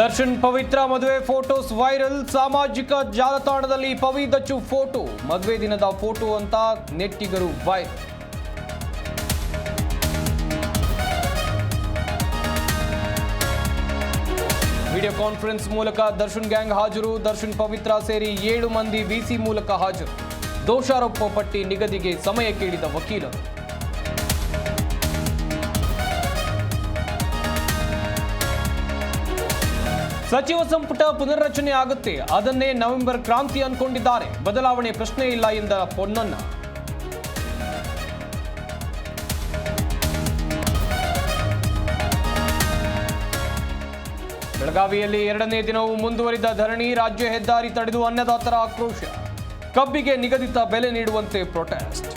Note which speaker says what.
Speaker 1: ದರ್ಶನ್ ಪವಿತ್ರ ಮದುವೆ photos viral. ಸಾಮಾಜಿಕ ಜಾಲತಾಣದಲ್ಲಿ ಪವಿದಚ್ಚು ಫೋಟೋ. ಮದುವೆ ದಿನದ ಫೋಟೋ ಅಂತ ನೆಟ್ಟಿಗರು ವೈರಲ್. ವಿಡಿಯೋ ಕಾನ್ಫರೆನ್ಸ್ ಮೂಲಕ ದರ್ಶನ್ ಗ್ಯಾಂಗ್ ಹಾಜರು. ದರ್ಶನ್ ಪವಿತ್ರ ಸೇರಿ ಏಳು ಮಂದಿ ವಿಸಿ ಮೂಲಕ ಹಾಜರು. ದೋಷಾರೋಪ ಪಟ್ಟಿ ನಿಗದಿಗೆ ಸಮಯ ಕೇಳಿದ ವಕೀಲರು. ಸಚಿವ ಸಂಪುಟ ಪುನರ್ರಚನೆ ಆಗುತ್ತೆ. ಅದನ್ನೇ ನವೆಂಬರ್ ಕ್ರಾಂತಿ ಅನ್ಕೊಂಡಿದ್ದಾರೆ. ಬದಲಾವಣೆ ಪ್ರಶ್ನೆ ಇಲ್ಲ ಎಂದ ಪೊನ್ನಣ್ಣ. ಬೆಳಗಾವಿಯಲ್ಲಿ ಎರಡನೇ ದಿನವೂ ಮುಂದುವರಿದ ಧರಣಿ ರಾಜ್ಯ ಹೆದ್ದಾರಿ ತಡೆದು ಅನ್ನದಾತರ ಆಕ್ರೋಶ. ಕಬ್ಬಿಗೆ ನಿಗದಿತ ಬೆಲೆ ನೀಡುವಂತೆ ಪ್ರೊಟೆಸ್ಟ್